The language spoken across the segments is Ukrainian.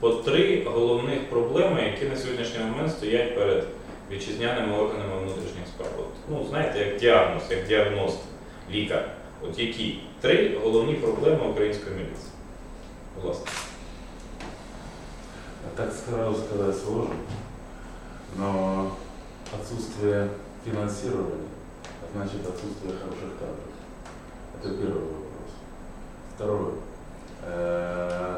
по три головних проблеми, які на сьогоднішній момент стоять перед вітчизняними органами внутрішніх справ. От, ну, знаєте, як діагноз, як діагност, лікар. От які три головні проблеми української міліції? Будь ласка. Так сразу сказать сложно, но отсутствие финансирования а значит отсутствие хороших кадров. Это первый вопрос. Второй. Э,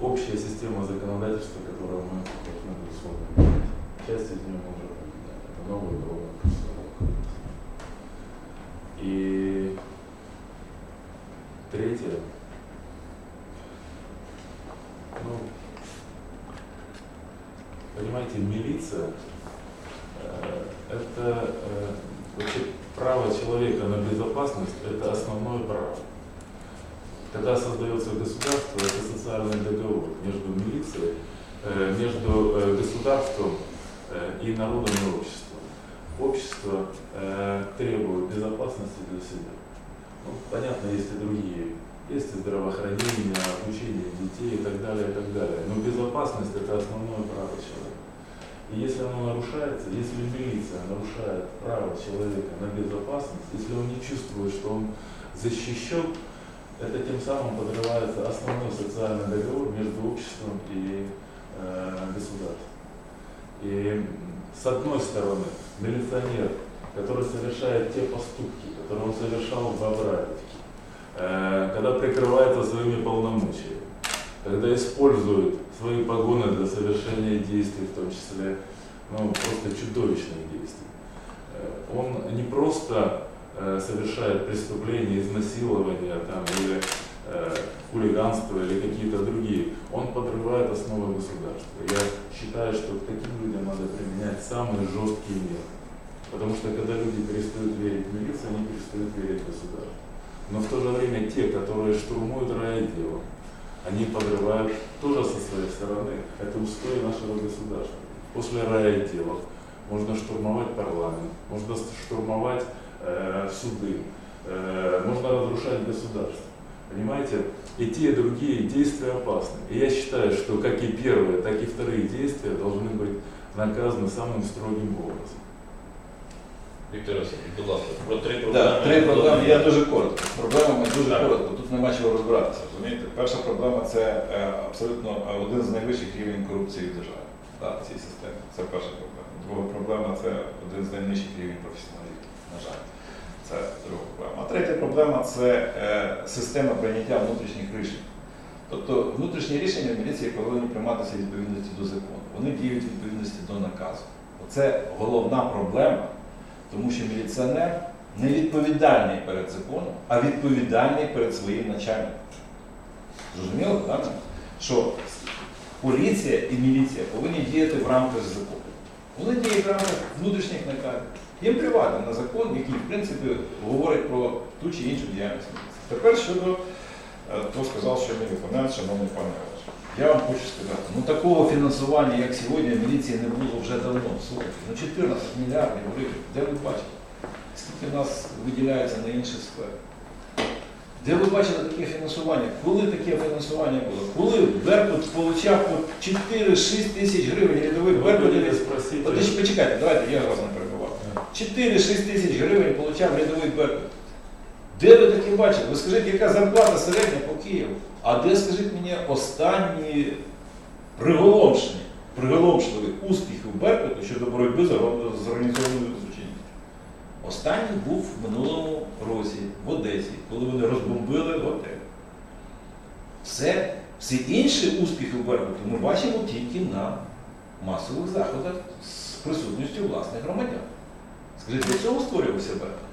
Общая система законодательства, которую мы должны безусловно менять. Часть из нее мы уже поменяли. Это новый уголовный процессуальный. И третье. Ну, понимаете, милиция э, это э, вообще право человека на безопасность это основное право. Когда создается государство, это социальный договор между милицией, э, между э, государством э, и народом и обществом. Общество требует безопасности для себя. Ну, понятно, есть и другие есть и здравоохранение, обучение детей и так далее, и так далее. Но безопасность это основное право человека. И если оно нарушается, если милиция нарушает право человека на безопасность, если он не чувствует, что он защищен, это тем самым подрывается основной социальный договор между обществом и э, государством. И с одной стороны, милиционер, который совершает те поступки, которые он совершал в Абрамовке, э, когда прикрывается своими полномочиями, когда использует свои погоны для совершения действий, в том числе ну, просто чудовищных действий. Э, Он не просто э, совершает преступления, изнасилования там, или э, хулиганство или какие-то другие, он подрывает основы государства. Я считаю, что к таким людям надо применять самые жесткие меры. Потому что когда люди перестают верить в милицию, они перестают верить в государство. Но в то же время те, которые штурмуют райотделы, они подрывают тоже со своей стороны это устои нашего государства. После райотделов можно штурмовать парламент, можно штурмовать суды, э, можно разрушать государство. Понимаете? И те, и другие действия опасны. И я считаю, что как и первые, так и вторые действия должны быть наказаны самым строгим образом. Віктор Васильович, будь ласка, про три проблеми. Так, три проблеми. Я дуже коротко. З проблемами дуже Так. коротко. Тут нема чого розбиратися. Розумієте? Перша проблема це е, абсолютно е, один з найвищих рівень корупції в державі. В цій системі. Це перша проблема. Друга проблема це один з найнижчих рівень професіоналізму. На жаль. Це друга проблема. А третя проблема це е, система прийняття внутрішніх рішень. Тобто внутрішні рішення міліції повинні прийматися відповідності до закону. Вони діють відповідності до наказу. Оце головна проблема, тому що міліціонер не відповідальний перед законом, а відповідальний перед своїм начальником. Зрозуміло, так? Що поліція і міліція повинні діяти в рамках закону. Вони діють в рамках внутрішніх наказів. Їм плювати на закон, який, в принципі, говорить про ту чи іншу діяльність міліції. Тепер щодо е, того сказав, що мій опонент, шановний пане Іванович. Я вам хочу сказати, ну такого фінансування, як сьогодні, міліції не було вже давно. Слухайте, ну 14 мільярдів гривень. Де ви бачите? Скільки в нас виділяється на інші сфери? Де ви бачили таке фінансування? Коли таке фінансування було? Коли Беркут отримав по 4-6 тисяч гривень рядовий Беркут? Вы спросите, От ще почекайте, давайте я вас не перебував. 4-6 тисяч гривень отримав рядовий Беркут. Де ви таке бачили? Ви скажіть, яка зарплата середня по Києву? А де, скажіть мені, останні приголомшені, приголомшливі успіхи Беркуту щодо боротьби з організованою? Останній був в минулому році в Одесі, коли вони розбомбили готель. Все, всі інші успіхи Беркуту ми бачимо тільки на масових заходах з присутністю власних громадян. Скажіть, для чого створювався Беркут?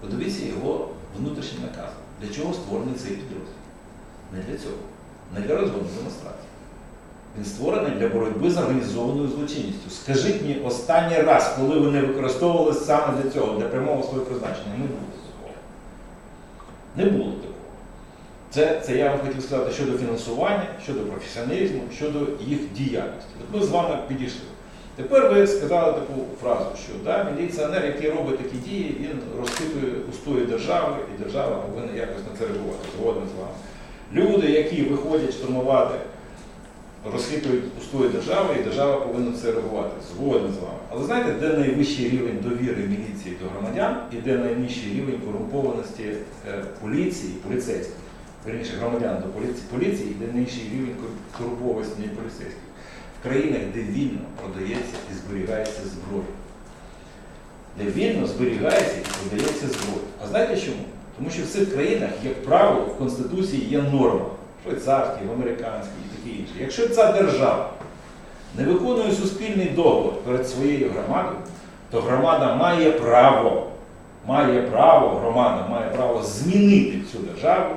Подивіться його внутрішній наказ. Для чого створений цей підрозділ? Не для цього. Не для розгону демонстрації. Він створений для боротьби з організованою злочинністю. Скажіть мені останній раз, коли вони використовували саме для цього, для прямого свого призначення, не було такого. Не було такого. Це, це я вам хотів сказати щодо фінансування, щодо професіоналізму, щодо їх діяльності. От ми з вами підійшли. Тепер ви сказали таку фразу, що да, міліціонер, який робить такі дії, він розхитує устої держави, і держава повинна якось на це реагувати. Згоден з вами. Люди, які виходять штурмувати, розхитують устої держави, і держава повинна це реагувати. Згоден з вами. Але знаєте, де найвищий рівень довіри міліції до громадян і де найнижчий рівень корумпованості е, поліції, поліцейських, верніше громадян до поліції, поліції, і де найнижчий рівень корумпованості поліцейських. В країнах, де вільно продається і зберігається зброя. Де вільно зберігається і продається зброя. А знаєте чому? Тому що в цих країнах, як правило, в Конституції є норма. Швейцарській, в і таке інше. Якщо ця держава не виконує суспільний договор перед своєю громадою, то громада має право, має право, громада має право змінити цю державу,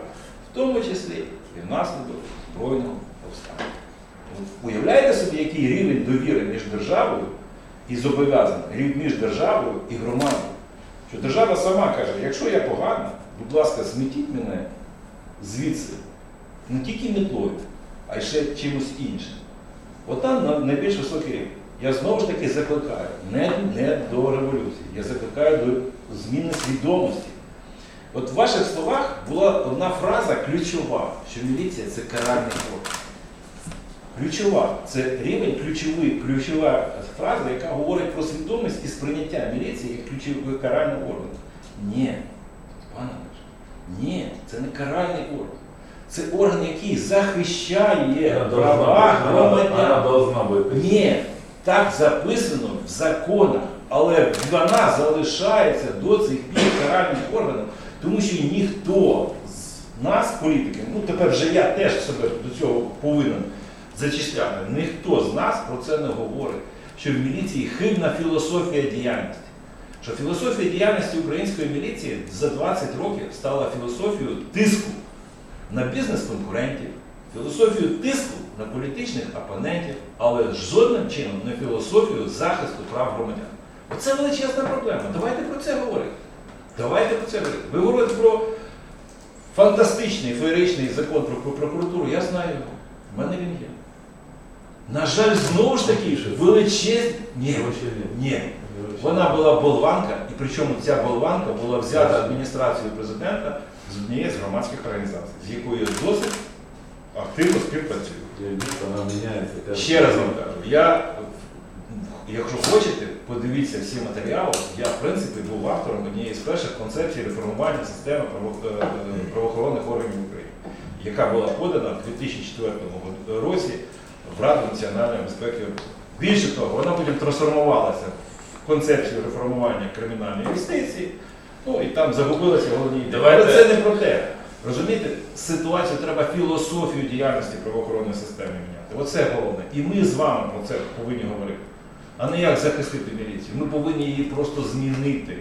в тому числі і внаслідок збройного повстання. Уявляєте собі, який рівень довіри між державою і зобов'язань, між державою і громадою. Що держава сама каже, якщо я погана, будь ласка, змітіть мене звідси не тільки мітлою, а й ще чимось іншим. От там на- найбільш високий рівень. Я знову ж таки закликаю не, не до революції, я закликаю до зміни свідомості. От в ваших словах була одна фраза ключова, що міліція це каральний орган. Ключова. Це рівень ключовий, ключова фраза, яка говорить про свідомість і сприйняття міліції як ключового карального органу. Ні, пане ні, це не каральний орган. Це орган, який захищає права громадян. Ні, так записано в законах, але вона залишається до цих пір каральним органом, тому що ніхто з нас, політиків, ну тепер вже я теж себе до цього повинен зачисляти, ніхто з нас про це не говорить, що в міліції хибна філософія діяльності. Що філософія діяльності української міліції за 20 років стала філософією тиску на бізнес-конкурентів, філософію тиску на політичних опонентів, але жодним чином не філософію захисту прав громадян. Оце величезна проблема. Давайте про це говорити. Давайте про це говорити. Ви говорите про фантастичний феєричний закон про, про прокуратуру. Я знаю його. В мене він є. На жаль, знову ж таки, величезні. Ні, ні. Вона була болванка, і причому ця болванка була взята адміністрацією президента з однієї з громадських організацій, з якою я досить активно співпрацюю. Я вижу, она меняется. каждый Ще раз вам кажу, я, якщо хочете, подивіться всі матеріали, я в принципі був автором однієї з перших концепцій реформування системи е, правоохоронних органів України, яка була подана в 2004 році в Раду національної безпеки. Більше того, вона потім трансформувалася в концепцію реформування кримінальної юстиції, ну і там загубилися головні ідеї. Давайте- Але це не про те. Розумієте, ситуацію треба філософію діяльності правоохоронної системи міняти. Оце головне. І ми з вами про це повинні говорити. А не як захистити міліцію. Ми повинні її просто змінити,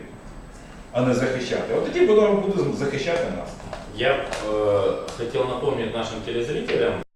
а не захищати. От тоді вона буде захищати нас. Я э, хотел напомнить нашим телезрителям,